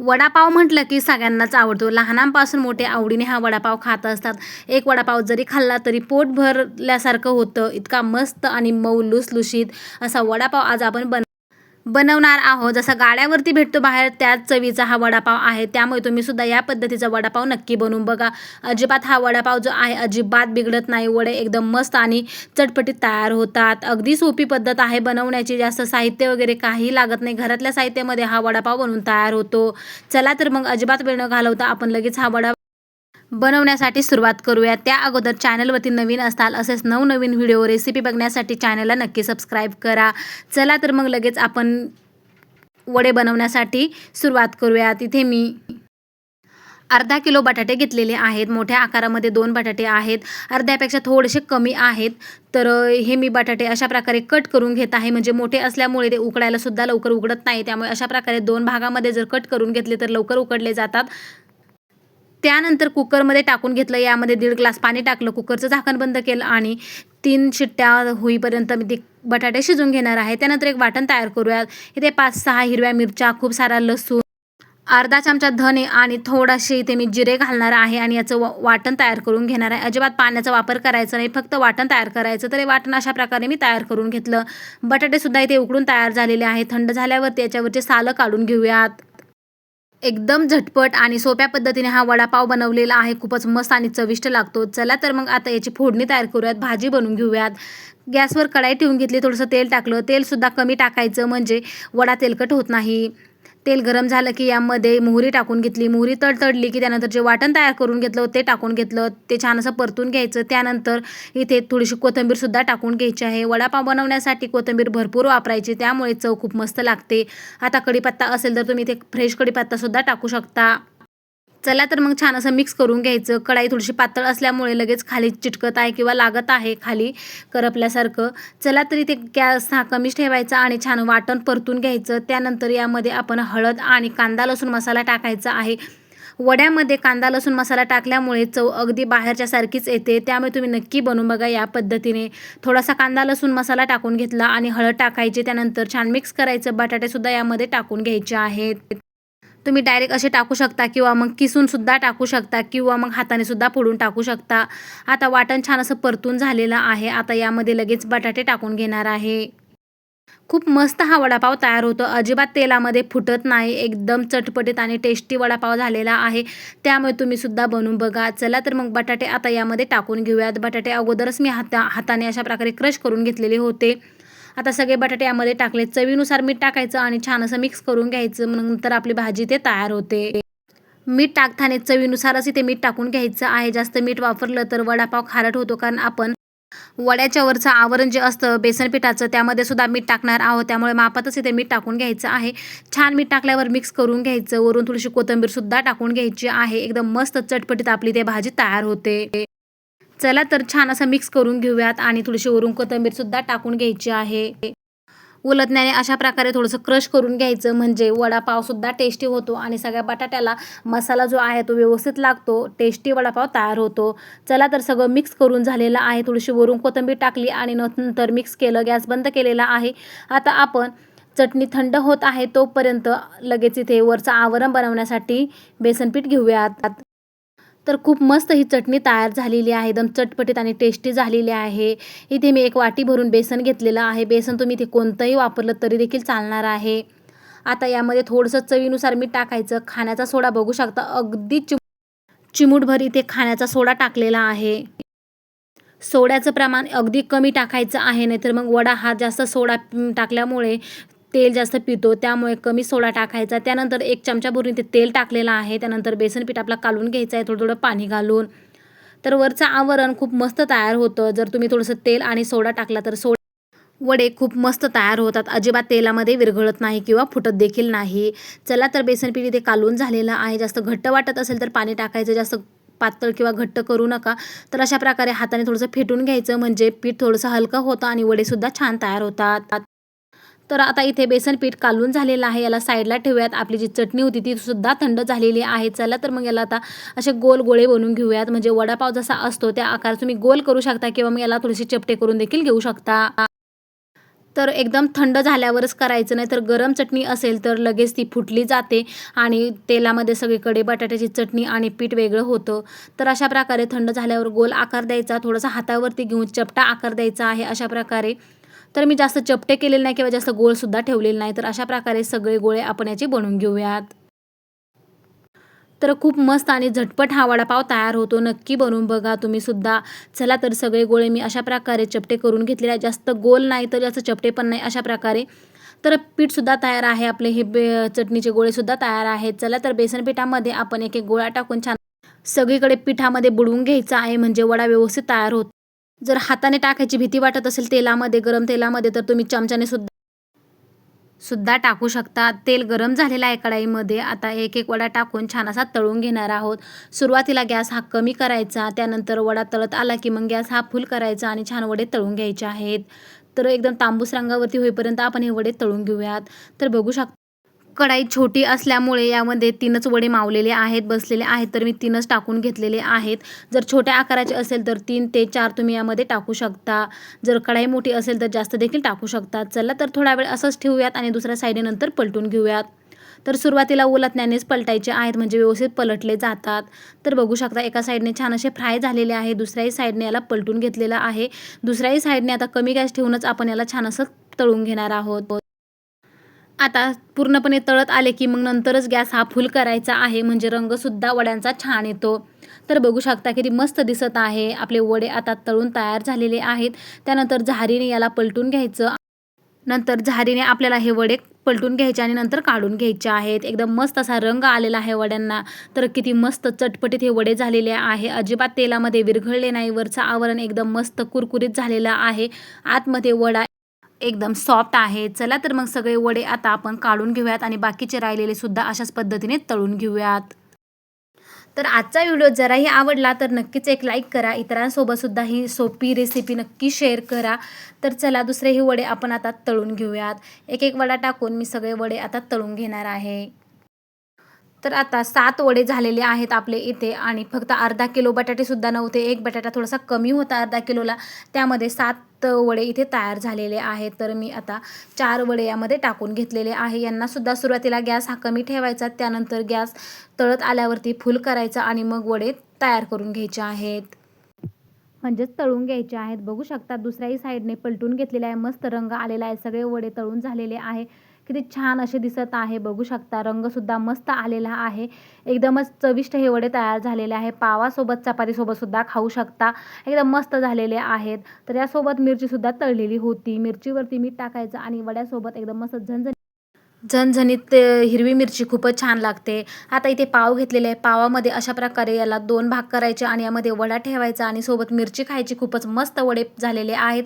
वडापाव म्हटलं की सगळ्यांनाच आवडतो. लहानांपासून मोठे आवडीने हा वडापाव खात असतात. एक वडापाव जरी खाल्ला तरी पोट भरल्यासारखं होतं. इतका मस्त आणि मऊ लुसलुशीत असा वडापाव आज आपण बन बनवणार आहोत. जसा गाड्यावरती भेटतो बाहेर त्याच चवीचा हा वडापाव आहे. त्यामुळे तुम्ही सुद्धा या पद्धतीचा वडापाव नक्की बनवून बघा. अजिबात हा वडापाव जो आहे अजिबात बिघडत नाही. वडे एकदम मस्त आणि चटपटीत तयार होतात. अगदी सोपी पद्धत आहे बनवण्याची. जास्त साहित्य वगैरे काही लागत नाही. घरातल्या साहित्यामध्ये हा वडापाव बनवून तयार होतो. चला तर मग अजिबात वेळ न घालवता आपण लगेच हा वडा बनवण्यासाठी सुरुवात करूया. त्या अगोदर चॅनलवरती नवीन असाल असेच नवनवीन व्हिडिओ रेसिपी बघण्यासाठी चॅनलला नक्की सबस्क्राईब करा. चला तर मग लगेच आपण वडे बनवण्यासाठी सुरुवात करूया. तिथे मी अर्धा किलो बटाटे घेतलेले आहेत. मोठ्या आकारामध्ये दोन बटाटे आहेत. अर्ध्यापेक्षा थोडेसे कमी आहेत. तर हे मी बटाटे अशा प्रकारे कट करून घेत आहे. म्हणजे मोठे असल्यामुळे ते उकडायला सुद्धा लवकर उघडत नाही. त्यामुळे अशा प्रकारे दोन भागामध्ये जर कट करून घेतले तर लवकर उकडले जातात. त्यानंतर कुकरमध्ये टाकून घेतलं यामध्ये दीड ग्लास पाणी टाकलं कुकरचं झाकण बंद केलं आणि तीन शिट्ट्या होईपर्यंत मी ते बटाटे शिजून घेणार आहे. त्यानंतर एक वाटण तयार करूयात इथे पाच सहा हिरव्या मिरच्या खूप सारा लसूण अर्धा चमचा धने आणि थोडासे इथे मी जिरे घालणार आहे आणि याचं वाटण तयार करून घेणार आहे. अजिबात पाण्याचा वापर करायचा नाही फक्त वाटण तयार करायचं. तर हे वाटण अशा प्रकारे मी तयार करून घेतलं. बटाटेसुद्धा इथे उकडून तयार झालेले आहे. थंड झाल्यावरती याच्यावरचे सालं काढून घेऊयात. एकदम झटपट आणि सोप्या पद्धतीने हा वडापाव बनवलेला आहे. खूपच मस्त आणि चविष्ट लागतो. चला तर मग आता याची फोडणी तयार करूयात. भाजी बनवून घेऊयात. गॅसवर कढाई ठेवून घेतली. थोडंसं तेल टाकलं. तेलसुद्धा कमी टाकायचं. म्हणजे वडा तेलकट होत नाही. तेल गरम झालं की यामध्ये मोहरी टाकून घेतली. मोहरी तडतडली की त्यानंतर जे वाटण तयार करून घेतलं ते टाकून घेतलं. ते छान असं परतून घ्यायचं. त्यानंतर इथे थोडीशी कोथिंबीरसुद्धा टाकून घ्यायची आहे. वडापाव बनवण्यासाठी कोथिंबीर भरपूर वापरायची. त्यामुळे चव खूप मस्त लागते. आता कढीपत्ता असेल तर तुम्ही इथे फ्रेश कढीपत्तासुद्धा टाकू शकता. चला तर मग छान असं मिक्स करून घ्यायचं. कढाई थोडीशी पातळ असल्यामुळे लगेच खाली चिटकत आहे किंवा लागत आहे खाली करपल्यासारखं. चला तरी ते गॅस हा कमीच ठेवायचा आणि छान वाटण परतून घ्यायचं. त्यानंतर यामध्ये आपण हळद आणि कांदा लसूण मसाला टाकायचा आहे. वड्यामध्ये कांदा लसूण मसाला टाकल्यामुळे चव अगदी बाहेरच्या सारखीच येते. त्यामुळे तुम्ही नक्की बनवून बघा या पद्धतीने. थोडासा कांदा लसूण मसाला टाकून घेतला आणि हळद टाकायची. त्यानंतर छान मिक्स करायचं. बटाटेसुद्धा यामध्ये टाकून घ्यायचे आहेत. तुम्ही डायरेक्ट असे टाकू शकता किंवा मग किसून सुद्धा टाकू शकता किंवा मग हाताने सुद्धा फोडून टाकू शकता. आता वाटण छान असं परतून झालेलं आहे. आता यामध्ये लगेच बटाटे टाकून घेणार आहे. खूप मस्त हा वडापाव तयार होतो. अजिबात तेलामध्ये फुटत नाही. एकदम चटपटीत आणि टेस्टी वडापाव झालेला आहे. त्यामुळे तुम्ही सुद्धा बनवून बघा. चला तर मग बटाटे आता यामध्ये टाकून घेऊयात. बटाटे अगोदरच मी हाता हाताने अशा प्रकारे क्रश करून घेतलेले होते. आता सगळे बटाटे यामध्ये टाकले. चवीनुसार मीठ टाकायचं आणि छान असं मिक्स करून घ्यायचं. मग नंतर आपली भाजी ते तयार होते. मीठ टाकताना चवीनुसारच इथे मीठ टाकून घ्यायचं आहे. जास्त मीठ वापरलं तर वडापाव खारट होतो कारण आपण वड्याच्या वरचं आवरण जे असतं बेसन पिठाचं त्यामध्ये सुद्धा मीठ टाकणार आहोत. त्यामुळे मापातच इथे मीठ टाकून घ्यायचं आहे. छान मीठ टाकल्यावर मिक्स करून घ्यायचं. वरून थोडीशी कोथिंबीर सुद्धा टाकून घ्यायची आहे. एकदम मस्त चटपटीत आपली ते भाजी तयार होते. चला तर छान असं मिक्स करून घेऊयात आणि थोडीशी वरून सुद्धा टाकून घ्यायची आहे. उलटण्याने अशा प्रकारे थोडंसं क्रश करून घ्यायचं म्हणजे वडापावसुद्धा टेस्टी होतो आणि सगळ्या बटाट्याला मसाला जो आहे तो व्यवस्थित लागतो टेस्टी वडापाव तयार होतो. चला तर सगळं मिक्स करून झालेलं आहे थोडीशी वरून कोथिंबीर टाकली आणि नंतर मिक्स केलं गॅस बंद केलेला आहे. आता आपण चटणी थंड होत आहे तोपर्यंत लगेच इथे वरचं आवरण बनवण्यासाठी बेसनपीठ घेऊयात. तर खूप मस्त ही चटणी तयार झालेली आहे. एकदम चटपटीत आणि टेस्टी झालेली आहे. इथे मी एक वाटी भरून बेसन घेतलेलं आहे. बेसन तुम्ही इथे कोणतंही वापरलं तरी देखील चालणार आहे. आता यामध्ये थोडंसं चवीनुसार मीठ टाकायचं. खाण्याचा सोडा बघू शकता. अगदी चिम चिमूटभर इथे खाण्याचा सोडा टाकलेला आहे. सोड्याचं प्रमाण अगदी कमी टाकायचं आहे. नाहीतर मग वडा हा जास्त सोडा टाकल्यामुळे तेल जास्त पितो त्यामुळे कमी सोडा टाकायचा. त्यानंतर एक चमचा भरून ते तेल टाकलेलं आहे. त्यानंतर बेसन पीठ आपला कालून घ्यायचं आहे थोडं थोडं पाणी घालून. तर वरचं आवरण खूप मस्त तयार होतं. जर तुम्ही थोडंसं तेल आणि सोडा टाकला तर सोडा वडे खूप मस्त तयार होतात. अजिबात तेलामध्ये विरघळत नाही किंवा फुटत देखील नाही. चला तर बेसन पीठ इथे कालून झालेलं आहे. जास्त घट्ट वाटत असेल तर पाणी टाकायचं. जास्त पातळ किंवा घट्ट करू नका. तर अशा प्रकारे हाताने थोडंसं फेटून घ्यायचं. म्हणजे पीठ थोडंसं हलकं होतं आणि वडेसुद्धा छान तयार होतात. तर आता इथे बेसन पीठ कालून झालेलं आहे. याला साईडला ठेवूयात. आपली जी चटणी होती ती सुद्धा थंड झालेली आहे. चला तर मग याला आता असे गोल गोळे बनवून घेऊयात. म्हणजे वडापाव जसा असतो त्या आकार तुम्ही गोल करू शकता किंवा मग याला थोडीशी चपटे करून देखील घेऊ शकता. तर एकदम थंड झाल्यावरच करायचं नाही तर गरम चटणी असेल तर लगेच ती फुटली जाते आणि तेलामध्ये सगळीकडे बटाट्याची चटणी आणि पीठ वेगळं होतं. तर अशा प्रकारे थंड झाल्यावर गोल आकार द्यायचा. थोडासा हातावरती घेऊन चपटा आकार द्यायचा आहे अशा प्रकारे. तर मी जास्त चपटे केलेले नाही किंवा जास्त गोळसुद्धा ठेवलेले नाही. तर अशा प्रकारे सगळे गोळे आपण याचे बनवून घेऊयात. तर खूप मस्त आणि झटपट हा वडापाव तयार होतो. नक्की बनवून बघा तुम्ही सुद्धा. चला तर सगळे गोळे मी अशा प्रकारे चपटे करून घेतलेले आहे जास्त गोल नाही तर जास्त चपटे पण नाही अशा प्रकारे. तर पीठसुद्धा तयार आहे आपले. हे बे चटणीचे गोळेसुद्धा तयार आहेत. चला तर बेसन पिठामध्ये आपण एक एक गोळा टाकून छान सगळीकडे पिठामध्ये बुडवून घ्यायचा आहे. म्हणजे वडा व्यवस्थित तयार होतो. जर हाताने टाकायची भीती वाटत असेल तेलामध्ये गरम तेलामध्ये तर तुम्ही चमच्याने सुद्धा सुद्धा टाकू शकता. तेल गरम झालेलं आहे कढाईमध्ये. आता एक एक वडा टाकून छान असा तळून घेणार आहोत. सुरुवातीला गॅस हा कमी करायचा. त्यानंतर वडा तळत आला की मग गॅस हा फुल करायचा आणि छान वडे तळून घ्यायचे आहेत. तर एकदम तांबूस रंगावरती होईपर्यंत आपण हे वडे तळून घेऊयात. तर बघू शकता कढाई छोटी असल्यामुळे यामध्ये तीनच वडे मावलेले आहेत बसलेले आहेत. तर मी तीनच टाकून घेतलेले आहेत. जर छोट्या आकाराचे असेल तर तीन ते चार तुम्ही यामध्ये टाकू शकता. जर कढाई मोठी असेल तर जास्त देखील टाकू शकता. चला तर थोडा वेळ असंच ठेवूयात आणि दुसऱ्या साईडे नंतर पलटून घेऊयात. तर सुरुवातीला उलटण्यानेच पलटायचे आहेत म्हणजे व्यवस्थित पलटले जातात. तर बघू शकता एका साईडने छान असे फ्राय झालेले आहे दुसऱ्याही साईडने याला पलटून घेतलेलं आहे. दुसऱ्याही साईडने आता कमी गॅस ठेवूनच आपण याला छान असं तळून घेणार आहोत. आता पूर्णपणे तळत आले की मग नंतरच गॅस हा फुल करायचा आहे. म्हणजे रंगसुद्धा वड्यांचा छान येतो. तर बघू शकता किती मस्त दिसत आहे. आपले वडे आता तळून तयार झालेले आहेत. त्यानंतर झारीने याला पलटून घ्यायचं. नंतर झारीने आपल्याला हे वडे पलटून घ्यायचे आणि नंतर काढून घ्यायचे आहेत. एकदम मस्त असा रंग आलेला आहे वड्यांना. तर किती मस्त चटपटीत हे वडे झालेले आहे. अजिबात तेलामध्ये विरघळले नाही. वरचं आवरण एकदम मस्त कुरकुरीत झालेलं आहे. आतमध्ये वडा एकदम सॉफ्ट आहे. चला तर मग सगळे वडे आता आपण काढून घेऊयात आणि बाकीचे राहिलेले सुद्धा अशाच पद्धतीने तळून घेऊयात. तर आजचा व्हिडिओ जराही आवडला तर नक्कीच एक लाईक करा. इतरांसोबत सुद्धा ही सोपी रेसिपी नक्की शेअर करा. तर चला दुसरेही वडे आपण आता तळून घेऊयात. एक एक वडा टाकून मी सगळे वडे आता तळून घेणार आहे. तर आता सात वडे झालेले आहेत आपले इथे आणि फक्त अर्धा किलो बटाटेसुद्धा नव्हते. एक बटाटा थोडासा कमी होता अर्धा किलोला. त्यामध्ये सात वडे इथे तयार झालेले आहेत. तर मी आता चार वडे यामध्ये टाकून घेतलेले आहे. यांनासुद्धा सुरुवातीला गॅस हा कमी ठेवायचा त्यानंतर गॅस तळत आल्यावरती फुल करायचा आणि मग वडे तयार करून घ्यायचे आहेत. म्हणजेच तळून घ्यायचे आहेत. बघू शकता दुसऱ्याही साईडने पलटून घेतलेले आहे. मस्त रंग आलेला आहे. सगळे वडे तळून झालेले आहे. किती छान असे दिसत आहे. बघू शकता रंगसुद्धा मस्त आलेला आहे. एकदमच चविष्ट हे वडे तयार झालेले आहे. पावासोबत चपातीसोबत सुद्धा खाऊ शकता. एकदम मस्त झालेले आहेत. तर यासोबत मिरचीसुद्धा तळलेली होती. मिरचीवरती मीठ टाकायचं आणि वड्यासोबत एकदम मस्त झणझण झणझणीत हिरवी मिरची खूपच छान लागते. आता इथे पाव घेतलेले आहे पावामध्ये अशा प्रकारे याला दोन भाग करायचे आणि यामध्ये वडा ठेवायचा आणि सोबत मिरची खायची. खूपच मस्त वडे झालेले आहेत.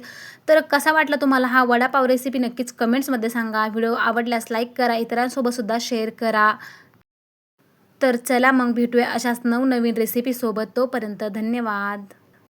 तर कसा वाटला तुम्हाला हा वडापाव रेसिपी नक्कीच कमेंट्समध्ये सांगा. व्हिडिओ आवडल्यास लाईक करा. इतरांसोबतसुद्धा शेअर करा. तर चला मग भेटूया अशाच नवनवीन रेसिपीसोबत तोपर्यंत धन्यवाद.